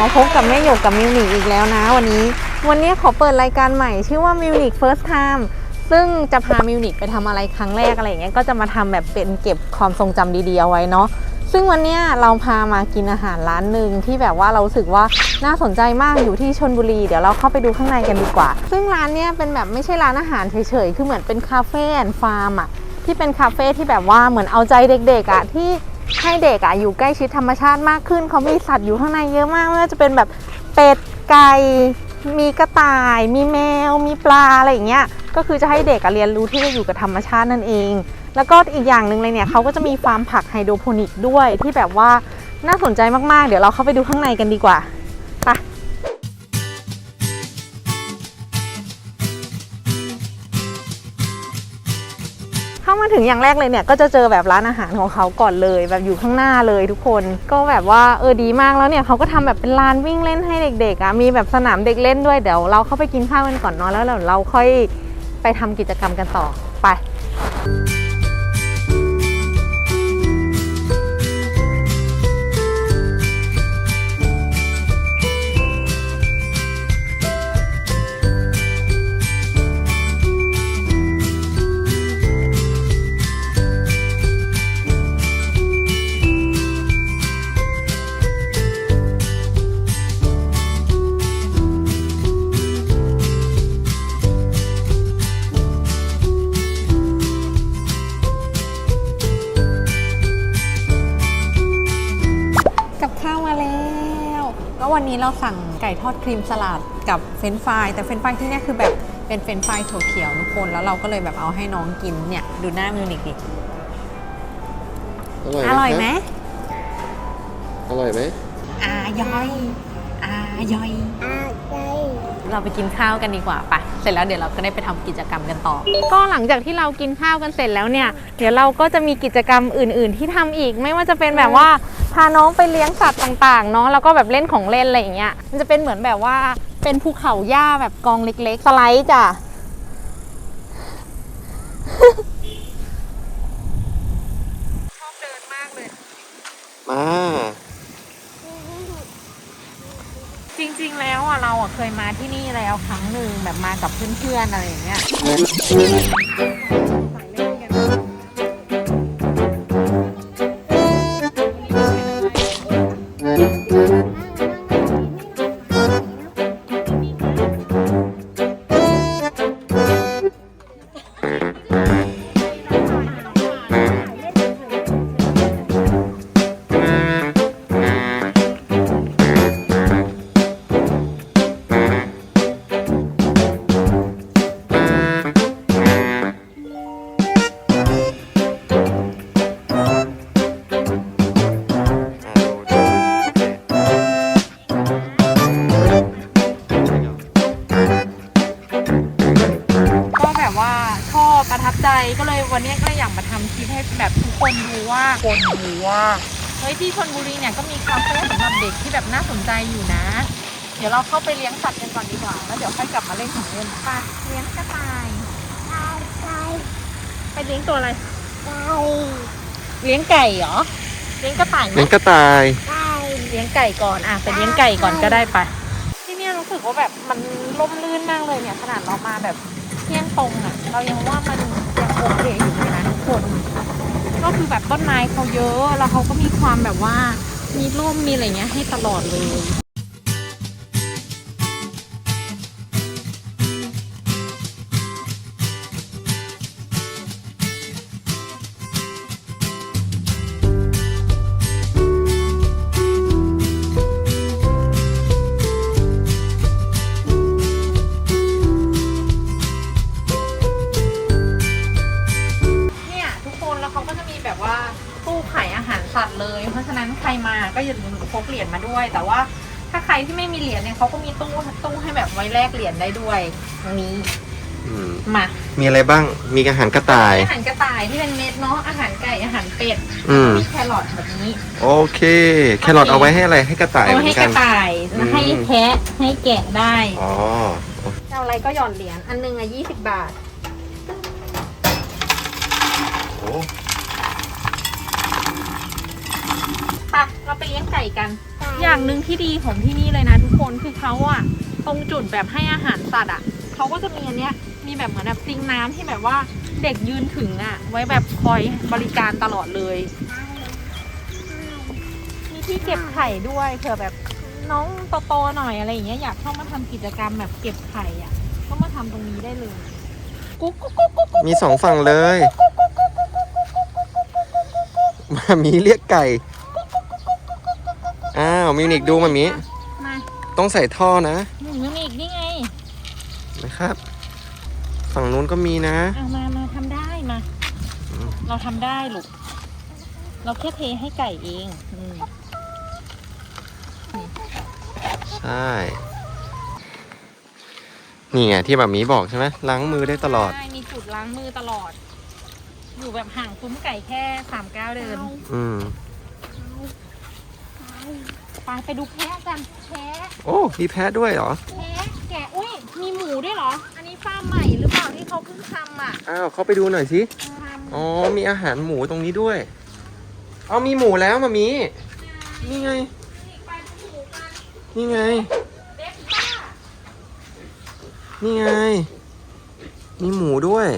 มาพบกับแม่หยกกับมิวนิกอีกแล้วนะวันนี้ วันนี้ขอเปิดรายการใหม่ชื่อว่ามิวนิก First Time ซึ่งจะพามิวนิกไปทำอะไรครั้งแรกอะไรอย่างเงี้ยก็จะมาทำแบบเป็นเก็บความทรงจำดีๆเอาไว้เนาะซึ่งวันนี้เราพามากินอาหารร้านหนึ่งที่แบบว่าเราสึกว่าน่าสนใจมากอยู่ที่ชนบุรี เดี๋ยวเราเข้าไปดูข้างในกันดีกว่า ซึ่งร้านเนี้ยเป็นแบบไม่ใช่ร้านอาหารเฉยๆคือเหมือนเป็นคาเฟ่แอนฟาร์มอะที่เป็นคาเฟ่ที่แบบว่าเหมือนเอาใจเด็กๆอะที่ ให้เด็กอะอยู่ใกล้ชิดธรรมชาติมากขึ้นเขามีสัตว์อยู่ข้างในเยอะมากไม่ว่าจะเป็นแบบเป็ดไก่มีกระต่าย มีแมว มีปลาอะไรอย่างเงี้ย ก็คือจะให้เด็กอะเรียนรู้ที่จะอยู่กับธรรมชาตินั่นเอง แล้วก็อีกอย่างหนึ่งเลยเนี่ยเขาก็จะมีฟาร์มผักไฮโดรโปนิกด้วยที่แบบว่าน่าสนใจมากๆ เดี๋ยวเราเข้าไปดูข้างในกันดีกว่า ถึงอย่างแรกเลยเนี่ยก็จะเจอแบบร้านอาหารของเขาก่อนเลย แบบอยู่ข้างหน้าเลยทุกคน ก็แบบว่าเออดีมากแล้วเนี่ยเขาก็ทำแบบเป็นลานวิ่งเล่นให้เด็กๆอะมีแบบสนามเด็กเล่นด้วยเดี๋ยวเราเข้าไปกินข้าวกันก่อนนอนแล้วเดี๋ยวเราค่อยไปทำกิจกรรมกันต่อไป นนี้เราสั่งไก่ทอดครีมสลัดกับเฟรนช์ฟรายแต่เฟรนช์ฟรายที่เนี่ยคือแบบเป็นเฟรนช์ฟรายถั่วเขียวทุกคนแล้วเราก็เลยแบบเอาให้น้องกินเนี่ยดูหน้ามิวนิกดิอร่อยไหมอร่อยไหมอายอยอา ยอยเราไปกินข้าวกันดีกว่าปะเสร็จแล้วเดี๋ยวเราก็ได้ไปทำกิจกรรมกันต่อ ก็หลังจากที่เรากินข้าวกันเสร็จแล้วเนี่ย เดี๋ยวเราก็จะมีกิจกรรมอื่น ๆ ที่ทำอีก ไม่ว่าจะเป็นแบบว่าพาน้องไปเลี้ยงสัตว์ต่างๆเนาะแล้วก็แบบเล่นของเล่นอะไรอย่างเงี้ยมันจะเป็นเหมือนแบบว่าเป็นภูเขาหญ้าแบบกองเล็ก ๆ สไลด์จ้ะชอบเดินมากเลย มา จริง ๆ แล้วอะเราอะเคยมาที่นี่แล้วครั้งหนึ่งแบบมากับเพื่อนๆอะไรอย่างเงี้ย ที่ชนบุรีเนี่ยก็มีคาเฟ่สำหรับเด็กที่แบบน่าสนใจอยู่นะ เดี๋ยวเราเข้าไปเลี้ยงสัตว์กันก่อนดีกว่า แล้วเดี๋ยวค่อยกลับมาเล่นของเล่นไป่ะเลี้ยงกระต่ายไปเลี้ยงตัวอะไรเลี้ยงไก่เหรอ เลี้ยงกระต่ายไหมเลี้ยงกระต่ายเลี้ยงไก่ก่อนอะไปเลี้ยงไก่ก่อนก็ได้ไปะที่เนี่ยรู้สึกว่าแบบมันร่มรื่นมากเลยเนี่ยขนาดเรามาแบบเที่ยงตรงอะ เรายังว่ามันยังโอเคอยู่เลยนะทุกคน ก็คือแบบต้นไม้เขาเยอะ แล้วเขาก็มีความแบบว่ามีร่มมีอะไรเงี้ยให้ตลอดเลย ม่มีเหรียญเนี่ยเขาก็มีตู้ตู้ให้แบบไว้แลกเหรียญได้ด้วยตรงนี้อืมมามีอะไรบ้างมีอาหารกระต่าย อาหารกระต่ายที่เป็นเม็ดเนาะอาหารไก่อาหารเป็ดอืม มีแครอทแบบนี้ โอเค แครอทเอาไว้ให้อะไรให้กระต่ายเอาเหมือให้นกกัระน ต่ายอืม ให้แพะให้แกะได้อ๋อจะเอาอะไรก็หย่อนเหรียญอันหนึงอะยี่สิบบาท โอ้ ไปเราไปเลี้ยงไก่กัน อย่างหนึ่งที่ดีของที่นี่เลยนะทุกคนคือเขาอะตรงจุดแบบให้อาหารสัตว์อะเขาก็จะมีอันเนี้ยมีแบบเหมือนแบบซิงน้ำที่แบบว่าเด็กยืนถึงอะไว้แบบคอยบริการตลอดเลย มีที่เก็บไข่ด้วยเผื่อแบบน้องโตๆหน่อยอะไรอย่างเงี้ยอยากเข้ามาทำกิจกรรมแบบเก็บไข่อะก็มาทำตรงนี้ได้เลยกุ๊กกุ๊กกุ๊กกุ๊กกุ๊กมีสองฝั่งเลย มามีเรียกไก่อ้าวมิวนิกดูมามีมาต้องใส่ท่อนะหนึ่งยังมีอีกนี่ไงนะครับ ฝั่งนู้นก็มีนะเอามามาทำได้มาอืมเราทำได้ลูก เราแค่เทให้ไก่เองอืมใช่นี่ไงที่แบบมีบอกใช่ไหมล้างมือได้ตลอด ใช่มีจุดล้างมือตลอด อยู่แบบห่างซุ้มไก่แค่สามก้าวเดิน อืม ไปไปดูแพะกันแพะโอ้มีแพะด้วยเหรอแพะแกะอุ้ยมีหมูด้วยเหรอ อันนี้ฟาร์มใหม่หรือเปล่าที่เขาเพิ่งทำอะอ้าวเข้าไปดูหน่อยสิทำอ๋อมีอาหารหมูตรงนี้ด้วยเอามีหมูแล้วมามีนี่ไงไปดูหมูกันนี่ไง เด็กป้านี่ไง มีหมูด้วย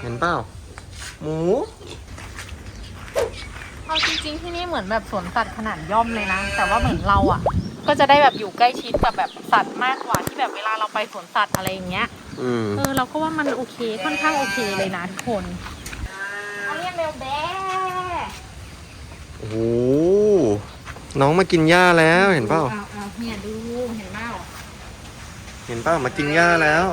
เห็นเปล่า หมู เอาจริงๆที่นี่เหมือนแบบสวนสัตว์ขนาดย่อมเลยนะ แต่ว่าเหมือนเราอะ ก็จะได้แบบอยู่ใกล้ชิดกับแบบสัตว์มากกว่าที่แบบเวลาเราไปสวนสัตว์อะไรอย่างเงี้ยอืมเออเราก็ว่ามันโอเคค่อนข้างโอเคเลยนะทุกคนเอาเรียกเร็วแบ๊โอ้โหน้องมากินหญ้าแล้วเห็นเปล่าเอาเอาเนี่ยดูเห็นเปล่าเห็นเปล่ามากินหญ้าแล้ว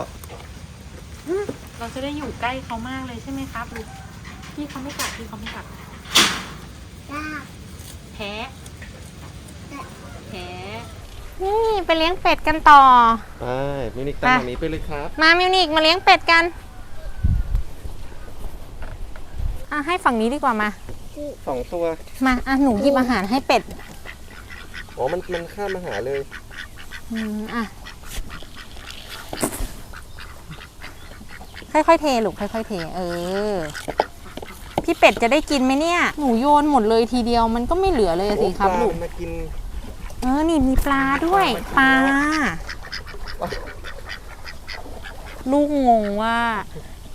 เราจะได้อยู่ใกล้เขามากเลยใช่ไหมครับลูกพี่เขาไม่กัดพี่เขาไม่กัด แพ้แพ้นี่ไปเลี้ยงเป็ดกันต่อ ไปมิวนิกตามมามีไปเลยครับ มามิวนิกมาเลี้ยงเป็ดกันอะให้ฝั่งนี้ดีกว่ามา สองตัว มาอะหนูหยิบอาหารให้เป็ดอ๋อ มันมันข้ามมาหาเลย อืมอะ ค่อยๆเทลูกค่อยๆเท เออ พี่เป็ดจะได้กินไหมเนี่ยหนูโยนหมดเลยทีเดียวมันก็ไม่เหลือเลยอะสิครับโอ้ปลาลูกมันมากินเออนี่มีปลาด้วย ปลา ลูกงงว่า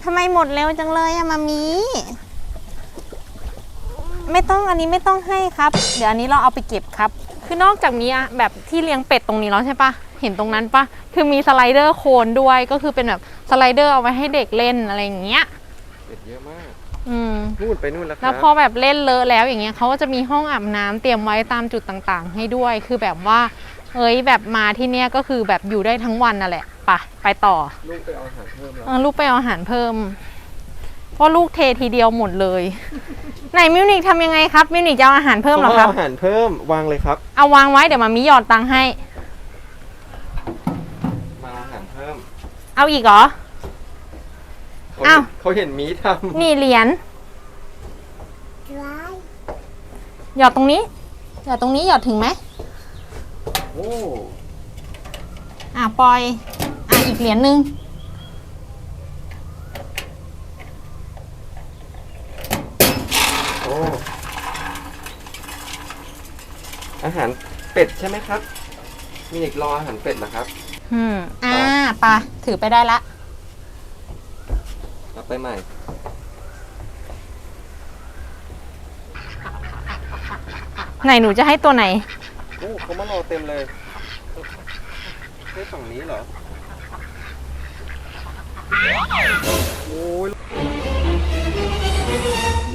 ทำไมหมดเร็วจังเลยอะมามีไม่ต้องอันนี้ไม่ต้องให้ครับ เดี๋ยวอันนี้เราเอาไปเก็บครับ คือนอกจากนี้อะแบบที่เลี้ยงเป็ดตรงนี้แล้วใช่ปะเห็นตรงนั้นปะคือมีสไลเดอร์โคนด้วยก็คือเป็นแบบสไลเดอร์เอาไว้ให้เด็กเล่นอะไรอย่างเงี้ยเป็ดเยอะมาก อืมนู่นไปนู่นแล้วคแล้รัวบพอแบบเล่นเลอะแล้วอย่างเงี้ยเขาก็จะมีห้องอาบน้ำเตรียมไว้ตามจุดต่างๆ ให้ด้วยคือแบบว่า เอ้ยแบบมาที่เนี้ยก็คือแบบอยู่ได้ทั้งวันน่ะแหละไปไปต่อลูกไปเอาอาหารเพิ่มแล้วเออลูกไปเอาอาหารเพิ่มเพราะลูกเททีเดียวหมดเลย ไหนมิวนิกทำยังไงครับมิวนิกจะเอาอาหารเพิ่มเหรอครับาอาหารเพิ่มวางเลยครับ เอาวางไว้เดี๋ยวมามีหยอดตังค์ให้มาเอาอาหารเพิ่มเอาอีกเหรอ เขาอ้าว เขาเห็นหมีทนี่เหรียญหยอดตรงนี้ หยอดตรงนี้หยอดถึงไหมำโอ้อะปล่อย อะอีกเหรียญหนึ่งโอ้อาหารเป็ดใช่ไหมครับ มีเด็กรออาหารเป็ดเหรอครับ อืมอ่าไปะถือไปได้ละรับ ไปใหม่ ไหนหนูจะให้ตัวไหน โอ้เขามารอเต็มเลยใช่ฝั่งนี้เหรอ โอ้ยโ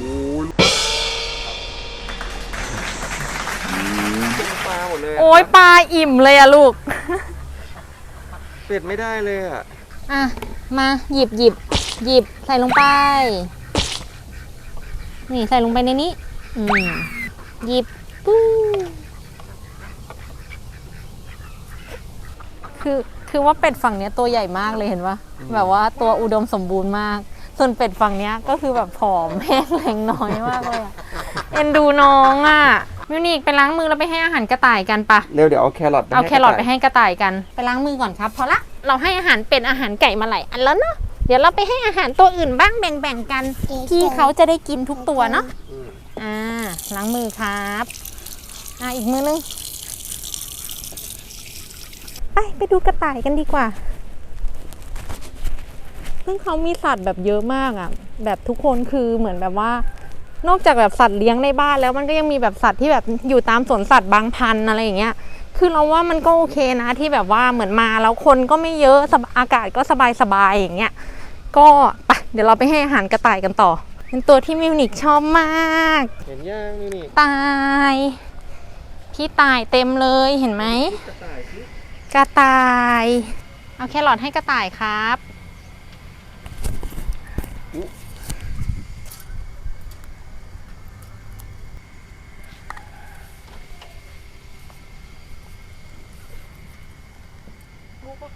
อ้ยเป็นปลาหมดเลยะโอ้ยครับปลาอิ่มเลยอะลูก เป็ดไม่ได้เลยอะ อะ มาหยิบหยิบ หยิบใส่ลงไป นี่ใส่ลงไปในนี้อืมหยิบปู้คือคือว่าเป็ดฝั่งเนี้ยตัวใหญ่มากเลยเห็นปะอืมแบบว่าตัวอุดมสมบูรณ์มาก ส่วนเป็ดฝั่งเนี้ยก็คือแบบผอมแห้งแรงน้อยมากเลยอะเอ็นดูน้องอะมิวนิกไปล้างมือแล้วไปให้อาหารกระต่ายกันปะเร็วเดี๋ยวเอาแครอทเอาแครอทไปกะต่ยให้กระต่ายกัน ไปล้างมือก่อนครับพอละเราให้อาหารเป็ดอาหารไก่มาหลายอันแล้วเนาะเดี๋ยวเราไปให้อาหารตัวอื่นบ้างแบ่งๆกันพี่เขาจะได้กินทุกตัวเนาะอืมอ่าล้างมือครับอะอีกมือนึงไปไปดูกระต่ายกันดีกว่าซึ่งเขามีสัตว์แบบเยอะมากอะ่ะ แบบทุกคนคือเหมือนแบบว่า นอกจากแบบสัตว์เลี้ยงในบ้านแล้วมันก็ยังมีแบบสัตว์ที่แบบอยู่ตามสวนสัตว์บางพันธุ์อะไรอย่างเงี้ยคือเราว่ามันก็โอเคนะที่แบบว่าเหมือนมาแล้วคนก็ไม่เยอะสบอากาศก็สบายสบายๆอย่างเงี้ย ก็ไปเดี๋ยวเราไปให้อาหารกระต่ายกันต่อ เป็นตัวที่มิวนิกชอบมาก เห็นยังนี่นี่ตายพี่ตายเต็มเลยเห็นไหม กระต่ายสิกระต่ายเอาแครอทให้กระต่ายครับ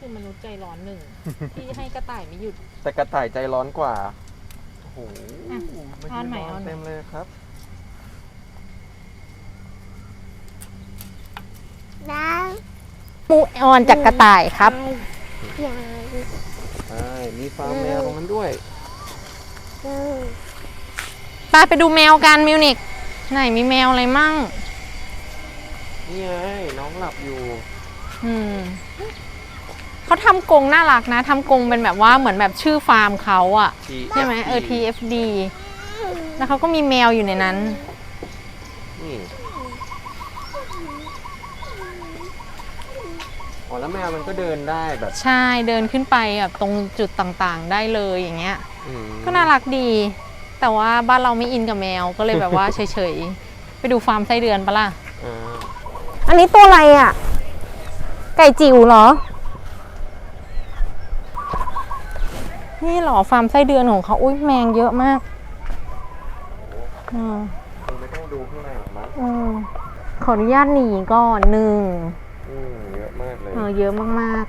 คือมนุษย์ใจร้อนหนึ่ง ที่ให้กระต่ายไม่หยุด แต่กระต่ายใจร้อนกว่า โอ้โหอะมาเอายืนใหม่นอเอานใหม่ เต็มเลยครับ น้ำมูออนจากกระต่ายครับยายใช่ มีฟาร์มแมวตรงนั้นด้วย เออไปไปดูแมวกันมิวนิกไหนมีแมวอะไรมั่ง นี่ไงน้องหลับอยู่ อืม เขาทำกรงน่ารักนะทำกรงเป็นแบบว่าเหมือนแบบชื่อฟาร์มเขาอะใช่ไหมเออ TFD แล้วเขาก็มีแมวอยู่ในนั้นนี่อ๋อแล้วแมวมันก็เดินได้แบบ ใช่เดินขึ้นไปแบบตรงจุดต่างๆ ได้เลยอย่างเงี้ยอืมก็น่ารักดี แต่ว่าบ้านเราไม่อินกับแมวก็เลยแบบว่าเฉยๆ ไปดูฟาร์มไส้เดือนปะล่ะอ่าอันนี้ตัวอะไรอะ่ะ ไก่จิ๋วเหรอ นี่เหรอฟาร์มไส้เดือนของเขาอุ้ยแมงเยอะมากอืมคงไม่ต้องดูข้างในหรอกมั้งอืมขออนุญาตหนีก่อนหนึ่งอืมเยอะมากเลย เออเยอะมาก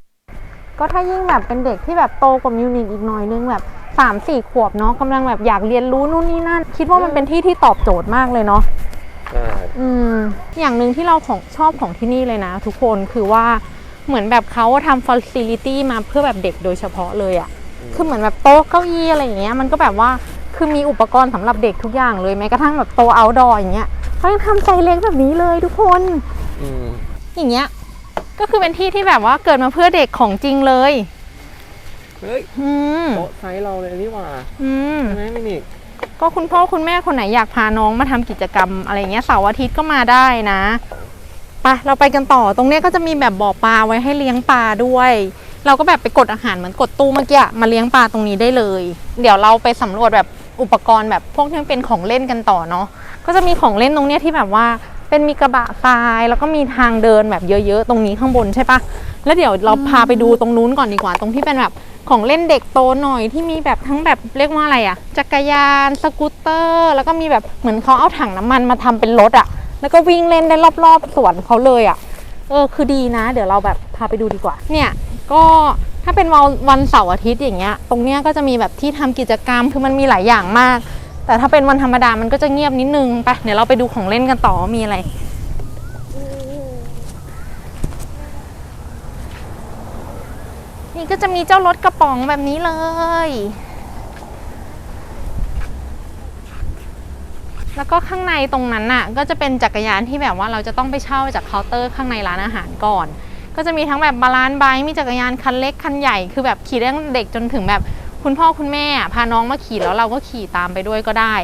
ๆ ก็ถ้ายิ่งแบบเป็นเด็กที่แบบโตกว่ามิวนิกอีกหน่อยนึงแบบสามสี่ขวบเนาะกำลังแบบอยากเรียนรู้นู่นนี่นั่น คิดว่ามันเป็นที่ที่ตอบโจทย์มากเลยเนาะใช่อืมอย่างหนึ่งที่เราของชอบของที่นี่เลยนะ ทุกคนคือว่า เหมือนแบบเขาทำฟ a ซิลิตี้มาเพื่อแบบเด็กโดยเฉพาะเลยอะ่ะ คือเหมือนแบบโต๊ะเก้าอี้อะไรอย่างเงี้ย มันก็แบบว่า คือมีอุปกรณ์สำหรับเด็กทุกอย่างเลยแม้กระทั่งแบบโต๊ะ outdoor อย่างเงี้ยเขายังทำไซส์เล็กแบบนี้เลยทุกคนอืมอย่างเงี้ย ก็คือเป็นที่ที่แบบว่าเกิดมาเพื่อเด็กของจริงเลย เฮ้ยอืมโต๊ะไซส์เราเลยนี่หว่าอืมใช่ไหมมินิกก็คุณพ่อคุณแม่คนไหนอยากพาน้องมาทำกิจกรรมอะไรเงี้ยเสาร์อาทิตย์ก็มาได้นะไปเราไปกันต่อตรงนี้ก็จะมีแบบบ่อปลาไว้ให้เลี้ยงปลาด้วย เราก็แบบไปกดอาหารเหมือนกดตู้เมื่อกี้มาเลี้ยงปลาตรงนี้ได้เลย เดี๋ยวเราไปสำรวจแบบอุปกรณ์แบบพวกที่เป็นของเล่นกันต่อเนาะก็จะมีของเล่นตรงนี้ที่แบบว่าเป็นมีกระบะทรายแล้วก็มีทางเดินแบบเยอะๆ ตรงนี้ข้างบนใช่ปะแล้วเดี๋ยวเราพาไปดูตรงนู้นก่อนดีกว่า ตรงที่เป็นแบบของเล่นเด็กโตหน่อยที่มีแบบทั้งแบบเรียกว่าอะไรอะจักรยานสกูตเตอร์ แล้วก็มีแบบเหมือนเขาเอาถังน้ำมันมาทำเป็นรถอะ แล้วก็วิ่งเล่นได้รอบๆสวนเขาเลยอะเออคือดีนะ เดี๋ยวเราแบบพาไปดูดีกว่า เนี่ยก็ถ้าเป็นวันวันเสาร์อาทิตย์อย่างเงี้ย ตรงเนี้ยก็จะมีแบบที่ทำกิจกรรมคือมันมีหลายอย่างมาก แต่ถ้าเป็นวันธรรมดามันก็จะเงียบนิดนึงไปเดี๋ยวเราไปดูของเล่นกันต่อมีอะไรนี่ก็จะมีเจ้ารถกระป๋องแบบนี้เลย แล้วก็ข้างในตรงนั้นน่ะก็จะเป็นจักรยานที่แบบว่าเราจะต้องไปเช่าจากเคาน์เตอร์ข้างในร้านอาหารก่อน ก็จะมีทั้งแบบบาลานซ์ไบค์มีจักรยานคันเล็กคันใหญ่คือแบบขี่ได้ตั้งเด็กจนถึงแบบคุณพ่อคุณแม่พาน้องมาขี่แล้วเราก็ขี่ตามไปด้วยก็ได้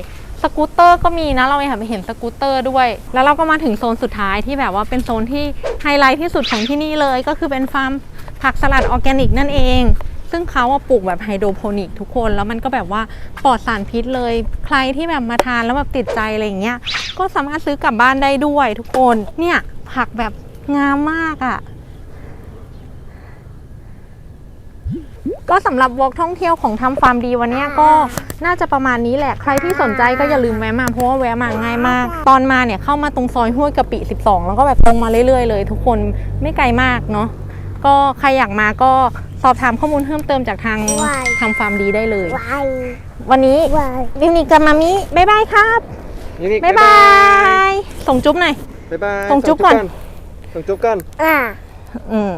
สกูตเตอร์ก็มีนะเราเห็นเห็นสกูตเตอร์ด้วย แล้วเราก็มาถึงโซนสุดท้ายที่แบบว่าเป็นโซนที่ไฮไลท์ที่สุดของที่นี่เลย ก็คือเป็นฟาร์มผักสลัดออร์แกนิกนั่นเอง ซึ่งเขาอะปลูกแบบไฮโดรโปนิกทุกคน แล้วมันก็แบบว่าปลอดสารพิษเลย ใครที่แบบมาทานแล้วแบบติดใจอะไรอย่างเงี้ย ก็สามารถซื้อกลับบ้านได้ด้วยทุกคน เนี่ยผักแบบงามมากอะ่ะ ก็สำหรับวอล์กท่องเที่ยวของทำฟาร์มดีวันนี้ก็น่าจะประมาณนี้แหละ ใครที่สนใจก็อย่าลืมแวะมาเพราะว่าแวะมาง่ายมาก ตอนมาเนี่ยเข้ามาตรงซอยห้วยกะปิ 12 แล้วก็แบบตรงมาเรื่อยๆเลย ทุกคนไม่ไกลมากเนาะ ก็ใครอยากมาก็สอบถามข้อมูลเพิ่มเติมจากทางทำฟาร์มดีได้เลย วายวันนี้วายดิวนิกกับมามิบ๊ายบายครับมินิกบ๊ายบาย ส่งจุ๊บหน่อย บ๊ายบายส่งจุ๊บก่อน ส่งจุ๊บกัน อ่า อืม